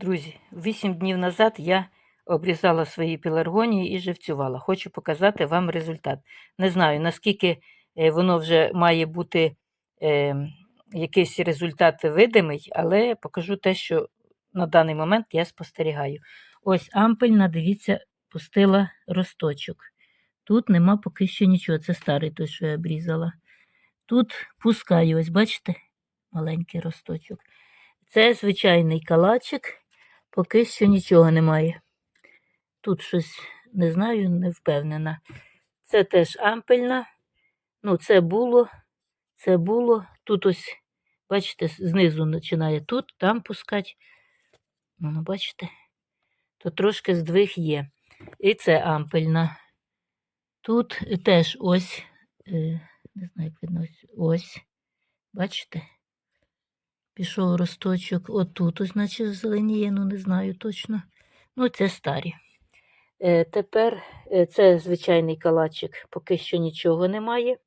Друзі, вісім днів назад я обрізала свої пеларгонії і живцювала. Хочу показати вам результат. Не знаю, наскільки е, воно вже має бути е, якийсь результат видимий, але покажу те, що на даний момент я спостерігаю. Ось ампельна, дивіться, пустила росточок. Тут нема поки що нічого. Це старий той, що я обрізала. Тут пускаю, ось бачите, маленький росточок. Це звичайний калачик, поки що нічого немає. Тут щось не знаю, не впевнена. Це теж ампельна. Ну, це було, це було. Тут ось, бачите, знизу починає тут, там пускати. Ну, ну, бачите, то трошки здвиг є. І це ампельна. Тут теж ось, е, не знаю, як видно, ось. Бачите? Пішов росточок отут, наче зеленіє, ну не знаю точно. Ну, це старі. Е, тепер е, це звичайний калачик, поки що нічого немає.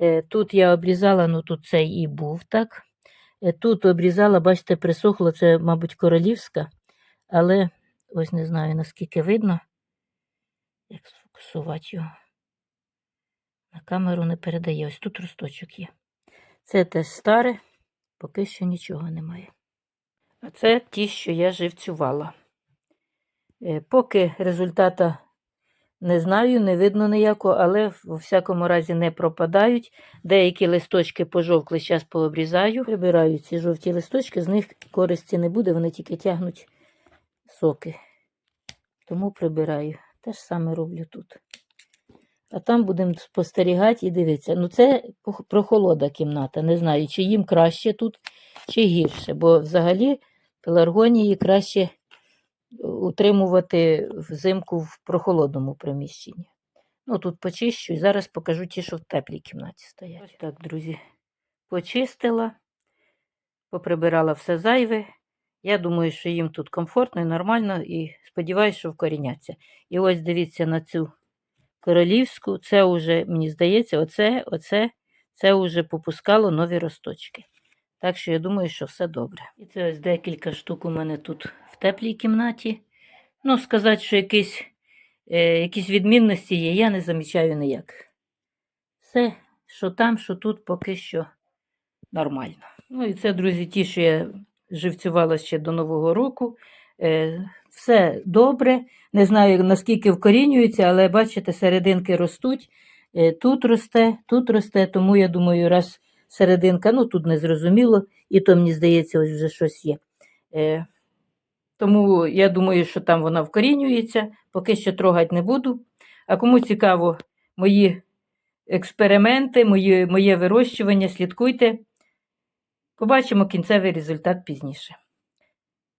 Е, тут я обрізала, ну тут цей і був, так. Е, тут обрізала, бачите, присохло, це, мабуть, королівська, але ось не знаю, наскільки видно, як сфокусувати його. На камеру не передає. Ось тут росточок є. Це теж старе, поки що нічого немає. А це ті, що я живцювала. Е, Поки результата не знаю, не видно ніякого, але у всякому разі не пропадають. Деякі листочки пожовкли, зараз пообрізаю. Прибираю ці жовті листочки, з них користі не буде, вони тільки тягнуть соки. Тому прибираю. Те ж саме роблю тут. А там будемо спостерігати і дивитися. Ну, це прохолода кімната. Не знаю, чи їм краще тут, чи гірше. Бо взагалі пеларгонії краще утримувати взимку в прохолодному приміщенні. Ну, тут почищу і зараз покажу ті, що в теплій кімнаті стоять. Ось так, друзі. Почистила, поприбирала все зайве. Я думаю, що їм тут комфортно і нормально, і сподіваюся, що вкоріняться. І ось дивіться на цю королівську. Це вже, мені здається, оце, оце, це вже попускало нові росточки. Так що я думаю, що все добре. І це ось декілька штук у мене тут в теплій кімнаті. Ну, сказати, що якісь, е, якісь відмінності є, я не замічаю ніяк. Все, що там, що тут, поки що нормально. Ну і це, друзі, ті, що я живцювала ще до Нового року. Е, все добре. Не знаю, наскільки вкорінюється, але бачите, серединки ростуть. Е, тут росте, тут росте, тому я думаю, раз серединка, ну тут не зрозуміло, і то мені здається, ось вже щось є. Е, тому я думаю, що там вона вкорінюється, поки що трогати не буду. А кому цікаво мої експерименти, мої, моє вирощування, слідкуйте. Побачимо кінцевий результат пізніше.